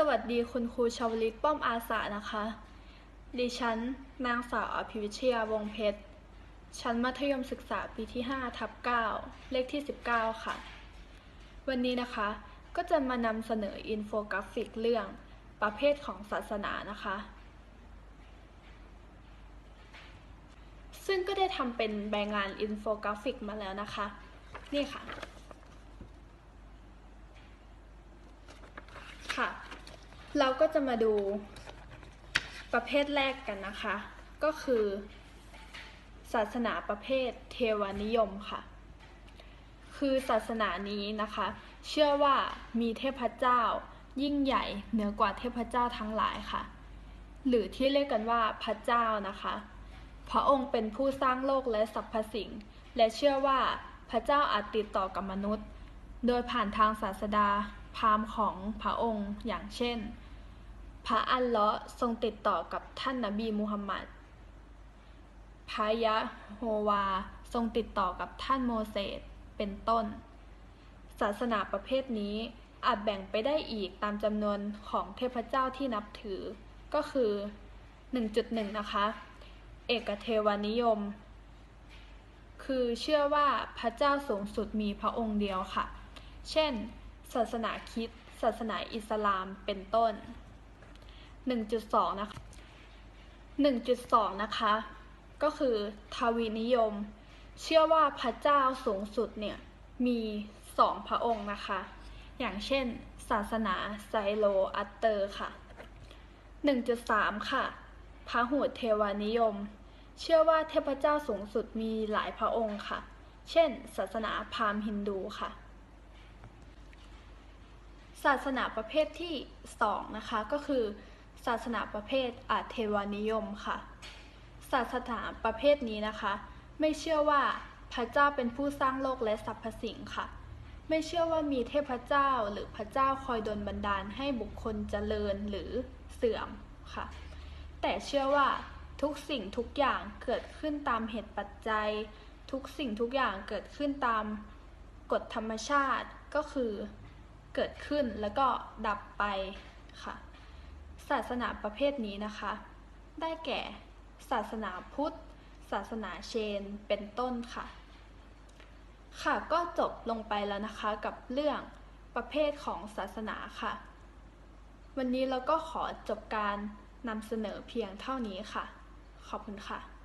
สวัสดีคุณครูชาวลิตป้อมอาสานะคะ ดิฉัน นางสาวอภิวิชยาวงเพชร ชั้นมัธยมศึกษาปีที่ 5 ทับ 9 เลขที่ 19 ค่ะ วันนี้นะคะ ก็จะมานำเสนออินโฟกราฟิกเรื่องประเภทของศาสนานะคะ ซึ่งก็ได้ทำเป็นใบงานอินโฟกราฟิกมาแล้วนะคะ นี่ค่ะ เราก็จะมาดูประเภทแรกกันนะคะ ก็คือ ศาสนาประเภทเทวานิยมค่ะ คือศาสนานี้นะคะ เชื่อว่ามีเทพเจ้า ยิ่งใหญ่เหนือกว่าเทพเจ้าทั้งหลายค่ะ หรือที่เรียกกันว่าพระเจ้านะคะพระองค์เป็นผู้สร้างโลกและสรรพสิ่ง และเชื่อว่าพระเจ้าอาจติดต่อกับมนุษย์ โดยผ่านทางศาสดาพราหมณ์ของพระองค์อย่างเช่น พระอัลเลาะห์ทรงติดต่อกับท่านนบีมูฮัมมัด พระยะโฮวาทรงติดต่อกับท่านโมเสส เป็นต้น ศาสนาประเภทนี้อาจแบ่งไปได้อีกตามจำนวนของเทพเจ้าที่นับถือ ก็คือ 1.1 นะคะ เอกเทวานิยม คือเชื่อว่าพระเจ้าสูงสุดมีพระองค์เดียวค่ะ เช่น ศาสนาคริสต์ศาสนาอิสลามเป็นต้น 1.2 นะคะ 1.2 นะคะ ก็คือทวีนิยม เชื่อว่าพระเจ้าสูงสุดเนี่ยมีสองพระองค์นะคะ อย่างเช่น ศาสนาไซโลอัตเตอร์ค่ะ 1.3 ค่ะพระหูเทวานิยม เชื่อว่าเทพเจ้าสูงสุดมีหลายพระองค์ค่ะ เช่น ศาสนาพราหมณ์ฮินดูค่ะ ศาสนาประเภทที่ 2 นะคะก็คือ ศาสนาประเภทอาเทวานิยมค่ะ ศาสนาประเภทนี้นะคะ ไม่เชื่อว่าพระเจ้าเป็นผู้สร้างโลกและสรรพสิ่งค่ะ ไม่เชื่อว่ามีเทพเจ้าหรือพระเจ้าคอยดลบันดาลให้บุคคลเจริญหรือเสื่อมค่ะ แต่เชื่อว่าทุกสิ่งทุกอย่างเกิดขึ้นตามเหตุปัจจัย ทุกสิ่งทุกอย่างเกิดขึ้นตามกฎธรรมชาติก็คือเกิดขึ้นแล้วก็ดับไปค่ะ ศาสนาประเภทนี้นะคะ ได้แก่ ศาสนาพุทธ ศาสนาเชน เป็นต้นค่ะ ค่ะก็จบลงไปแล้วนะคะกับเรื่องประเภทของศาสนาค่ะ วันนี้เราก็ขอจบการนำเสนอเพียงเท่านี้ค่ะ ขอบคุณค่ะ